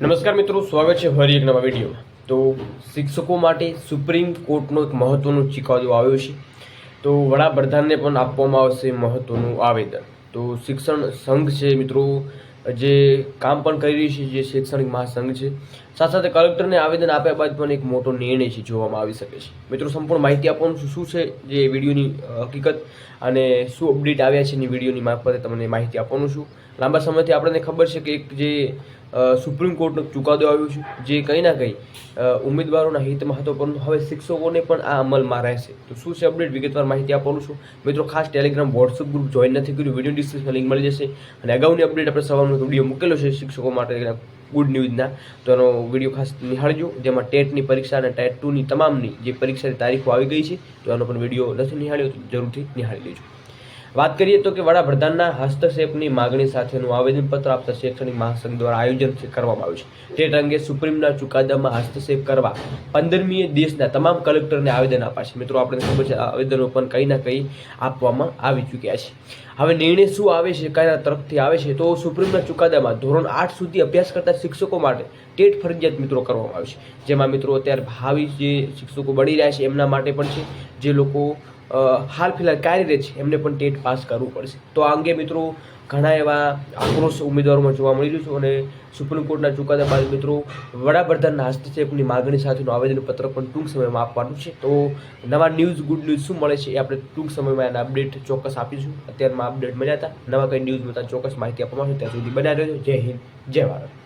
નમસ્કાર મિત્રો, સ્વાગત છે ફરી એક નવા વિડીયોમાં. તો શિક્ષકો માટે સુપ્રીમ કોર્ટનો એક મહત્વનો ચુકાદો આવ્યો છે. તો વડાપ્રધાનને પણ આપવામાં આવશે મહત્વનું આવેદન. તો શિક્ષણ સંઘ છે મિત્રો, જે કામ પણ કરી રહી છે, જે શૈક્ષણિક મહાસંઘ છે. સાથે સાથે કલેક્ટરને આવેદન આપ્યા બાદ પણ એક મોટો નિર્ણય છે જોવામાં આવી શકે છે. મિત્રો, સંપૂર્ણ માહિતી આપવાનું શું છે જે વિડીયોની હકીકત અને શું અપડેટ આવ્યા છે એની વિડીયોની મારફતે તમને માહિતી આપવાનું છું. લાંબા સમયથી આપણને ખબર છે કે એક જે સુપ્રીમ કોર્ટનો ચુકાદો આવ્યો છે, જે કંઈ ના કંઈ ઉમેદવારોના હિતમાં હતો, પરંતુ હવે શિક્ષકોને પણ આ અમલમાં રહેશે. તો શું છે અપડેટ વિગતવાર માહિતી આપવાનું છું. મિત્રો, ખાસ ટેલિગ્રામ વોટ્સઅપ ગ્રુપ જોઈન નથી કર્યું. વીડિયો ડિસ્ક્રિપ્શન લિંક મળી જશે. અને અગાઉની અપડેટ આપણે સવારનો વીડિયો મૂકેલો છે શિક્ષકો માટે ગુડ ન્યૂઝના તો એનો વીડિયો ખાસ નિહાળજો, જેમાં ટેટની પરીક્ષા અને ટેટ ટુની તમામની જે પરીક્ષાની તારીખો આવી ગઈ છે, તો એનો પણ વીડિયો નથી નિહાળ્યો, તો જરૂરથી નિહાળી લેજો. વાત કરીએ તો કે વડાપ્રધાનના હસ્તક્ષેપની માગણી સાથેનું આવેદનપત્ર આપતા શૈક્ષણિક મહાસંઘ દ્વારા આયોજન કરવામાં આવ્યું છે. તે અંગે સુપ્રીમના ચુકાદામાં હસ્તક્ષેપ કરવા પંદરમીએ દેશના તમામ કલેક્ટરને આવેદન આપ્યા છે. મિત્રો, આપણે ખબર છે આવેદનો પણ કંઈ ના કંઈ આપવામાં આવી ચૂક્યા છે. હવે નિર્ણય શું આવે છે કયા તરફથી આવે છે, તો સુપ્રીમના ચુકાદામાં ધોરણ આઠ સુધી અભ્યાસ કરતા શિક્ષકો માટે ટેટ ફરજિયાત મિત્રો કરવામાં આવે છે. જેમાં મિત્રો, અત્યારે ભાવિ જે શિક્ષકો બની રહ્યા છે, એમના માટે પણ છે. જે લોકો હાલ ફિલહાલ કાર્યરત છે. એમને પણ ટેટ પાસ કરવું પડશે. તો આ અંગે મિત્રો ઘણા એવા આક્રોશ ઉમેદવારોમાં જોવા મળી રહ્યું છે અને સુપ્રીમ કોર્ટના ચુકાદા બાદ મિત્રો વડાપ્રધાનના હસ્તક્ષેપની માગણી સાથેનું આવેદનપત્ર પણ ટૂંક સમયમાં આપવાનું છે. તો નવા ન્યૂઝ, ગુડ ન્યૂઝ શું મળે છે એ આપણે ટૂંક સમયમાં એના અપડેટ ચોક્કસ આપીશું. અત્યારમાં અપડેટ મળ્યા હતા. નવા કંઈ ન્યૂઝ મળતા ચોક્કસ માહિતી આપવામાં આવશે. ત્યાં સુધી બનાવી રહેજો. જય હિન્દ. જય ભારત.